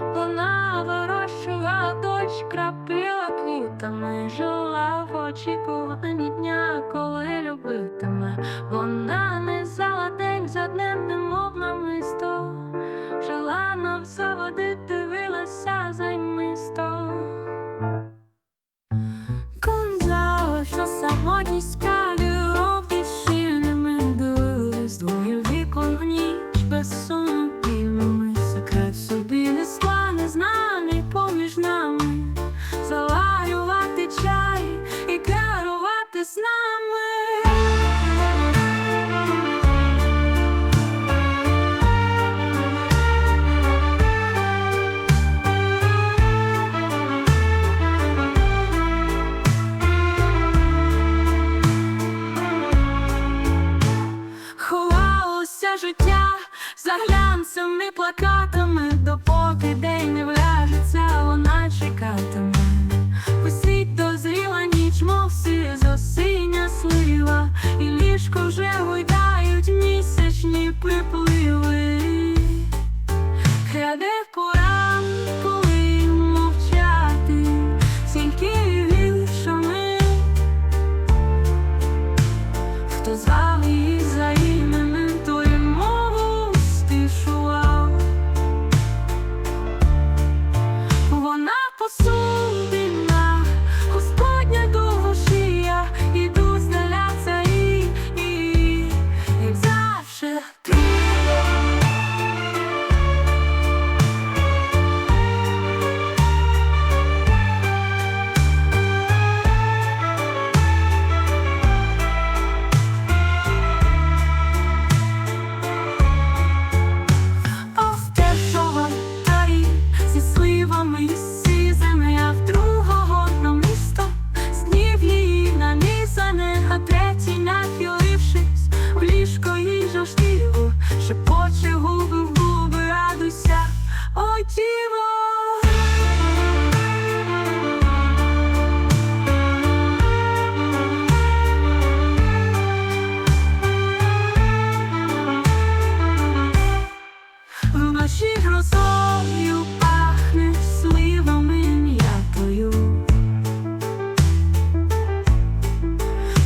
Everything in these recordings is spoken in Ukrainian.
Вона вирощувала дощ, крапила квітами, жила в очікуванні дня, коли любитиме. Вона не зала день за днем, немов намисто, жила на все води, за глянцевими плакатами, допоки день не вляжеться, вона чекатиме. Вночі грозою пахне сливами м'ятою.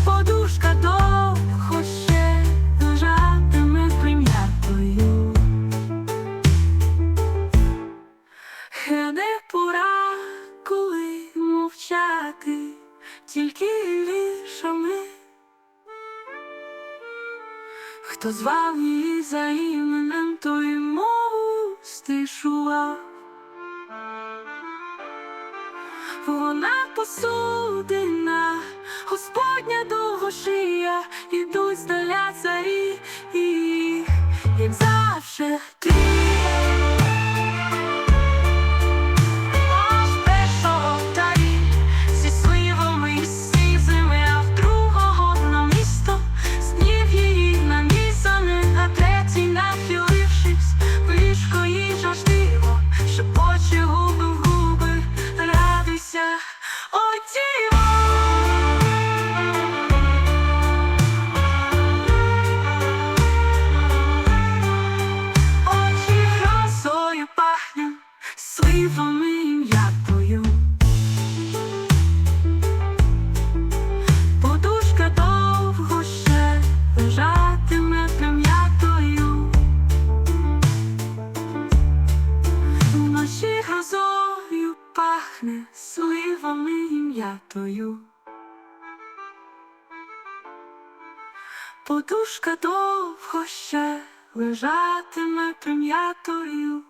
Подушка довго ще лежатиме прим'ятою. Геде пора, коли мовчати, тільки віршами. Хто звав її за іменем, той мову стишував. Вона посудина, Господня довго шия, ідуть здаля царі, і як завше сливами і м'ятою. Подушка довго ще лежатиме прим'ятою.